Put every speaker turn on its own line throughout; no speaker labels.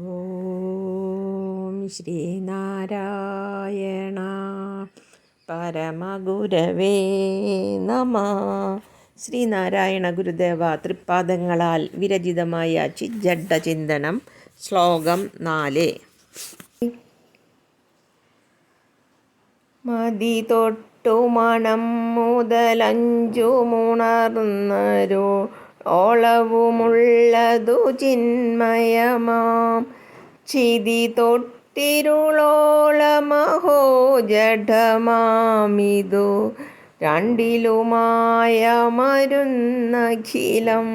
ഓം ശ്രീനാരായണ പരമഗുരവേ നമ. ശ്രീനാരായണ ഗുരുദേവ തൃപ്പാദങ്ങളാൽ വിരചിതമായ ചിജ്ജഡ ചിന്തനം ശ്ലോകം നാല്. മതി തൊട്ടു മണം മുതലഞ്ചു മുണർന്നരോ. ഓളവുമുള്ളതു ചിന്മയമാം. ചിതി തൊട്ടിരുളോളമഹോ ജഡമാമിതു രണ്ടിലുമായ മരുന്നഖിലം.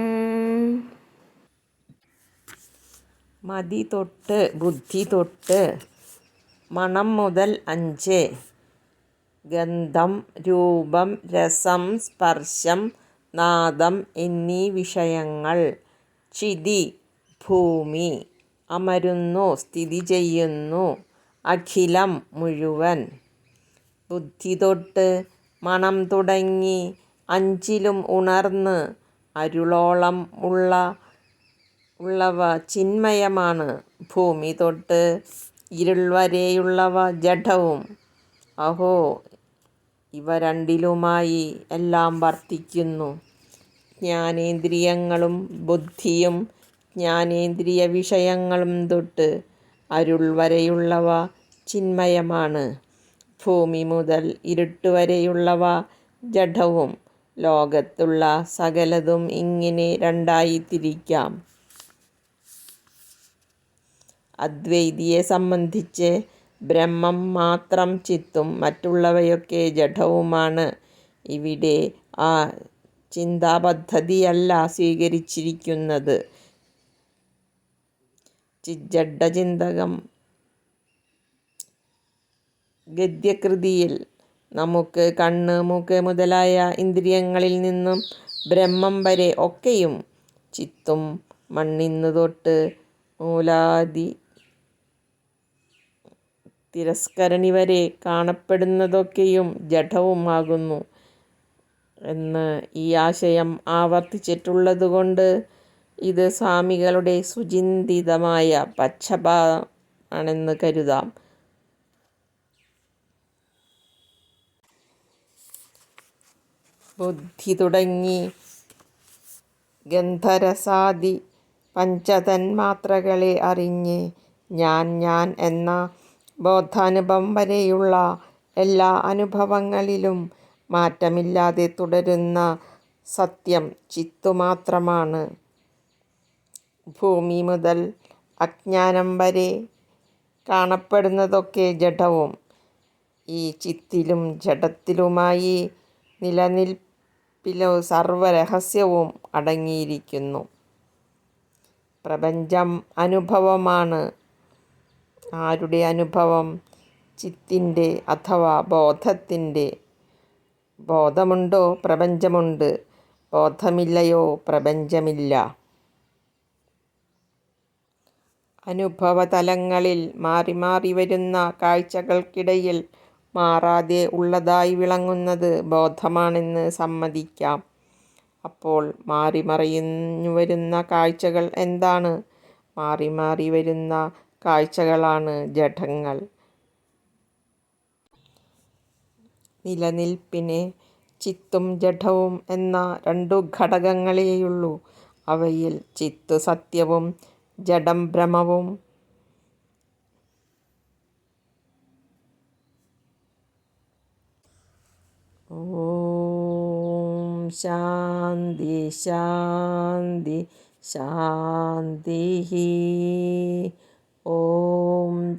മതി തൊട്ട് ബുദ്ധി തൊട്ട് മണം മുതൽ അഞ്ച്. ഗന്ധം രൂപം രസം സ്പർശം നാദം എന്നീ വിഷയങ്ങൾ. ചിതി ഭൂമി അമരുന്നു സ്ഥിതി ചെയ്യുന്നു. അഖിലം മുഴുവൻ. ബുദ്ധി തൊട്ട് മണം തുടങ്ങി അഞ്ചിലും ഉണർന്ന് അരുളോളം ഉള്ള ഉള്ളവ ചിന്മയമാണ്. ഭൂമി തൊട്ട് ഇരുൾ വരെയുള്ളവ ജഡവും. അഹോ ഇവ രണ്ടിലുമായി എല്ലാം വർത്തിക്കുന്നു. ജ്ഞാനേന്ദ്രിയങ്ങളും ബുദ്ധിയും ജ്ഞാനേന്ദ്രിയ വിഷയങ്ങളും തൊട്ട് അരുൾ വരെയുള്ളവ ചിന്മയമാണ്. ഭൂമി മുതൽ ഇരുട്ട് വരെയുള്ളവ ജഡവും ലോകത്തുള്ള സകലതും ഇങ്ങനെ രണ്ടായി തിരിക്കാം അദ്വൈതിയെ സംബന്ധിച്ച് ബ്രഹ്മം മാത്രം ചിത്തും മറ്റുള്ളവയൊക്കെ ജഡവുമാണ്. ഇവിടെ ആ ചിന്താപദ്ധതിയല്ല സ്വീകരിച്ചിരിക്കുന്നത്. ചിജഡചിന്തകം ഗദ്യകൃതിയിൽ നമുക്ക് കണ്ണ് മൂക്ക് മുതലായ ഇന്ദ്രിയങ്ങളിൽ നിന്നും ബ്രഹ്മം വരെ ഒക്കെയും ചിത്തും മണ്ണിന്ന് തൊട്ട് മൂലാദി തിരസ്കരണി വരെ കാണപ്പെടുന്നതൊക്കെയും ജഡവുമാകുന്നു എന്ന് ഈ ആശയം ആവർത്തിച്ചിട്ടുള്ളതുകൊണ്ട് ഇത് സ്വാമികളുടെ സുചിന്തിതമായ പക്ഷപാണെന്ന് കരുതാം. ബുദ്ധി തുടങ്ങി. ഗന്ധരസാദി പഞ്ചതന്മാത്രകളെ അറിഞ്ഞ് ഞാൻ ഞാൻ എന്ന ബോധാനുഭവം വരെയുള്ള എല്ലാ അനുഭവങ്ങളിലും മാറ്റമില്ലാതെ തുടരുന്ന സത്യം ചിത്തു മാത്രമാണ് ഭൂമി മുതൽ അജ്ഞാനം വരെ കാണപ്പെടുന്നതൊക്കെ ജഡവും. ഈ ചിത്തിലും ജഡത്തിലുമായി നിലനിൽപ്പിലോ സർവരഹസ്യവും അടങ്ങിയിരിക്കുന്നു. പ്രപഞ്ചം അനുഭവമാണ്. ആരുടെ അനുഭവം? ചിത്തിന്റെ അഥവാ ബോധത്തിന്റെ. ബോധമുണ്ടോ? പ്രപഞ്ചമുണ്ട്. ബോധമില്ലയോ? പ്രപഞ്ചമില്ല. അനുഭവതലങ്ങളിൽ മാറി മാറി വരുന്ന കാഴ്ചകൾക്കിടയിൽ മാറാതെ ഉള്ളതായി വിളങ്ങുന്നത് ബോധമാണെന്ന് സമ്മതിക്കാം. അപ്പോൾ മാറി മറിയുന്നു വരുന്ന കാഴ്ചകൾ എന്താണ്? മാറി മാറി വരുന്ന കാഴ്ചകളാണ് ജഡങ്ങൾ നിലനിൽപ്പിന് ചിത്തും ജഡവും എന്ന രണ്ടു ഘടകങ്ങളേയുള്ളൂ. അവയിൽ ചിത്തു സത്യവും ജഡം ഭ്രമവും. ഓം ശാന്തി ശാന്തി ശാന്തി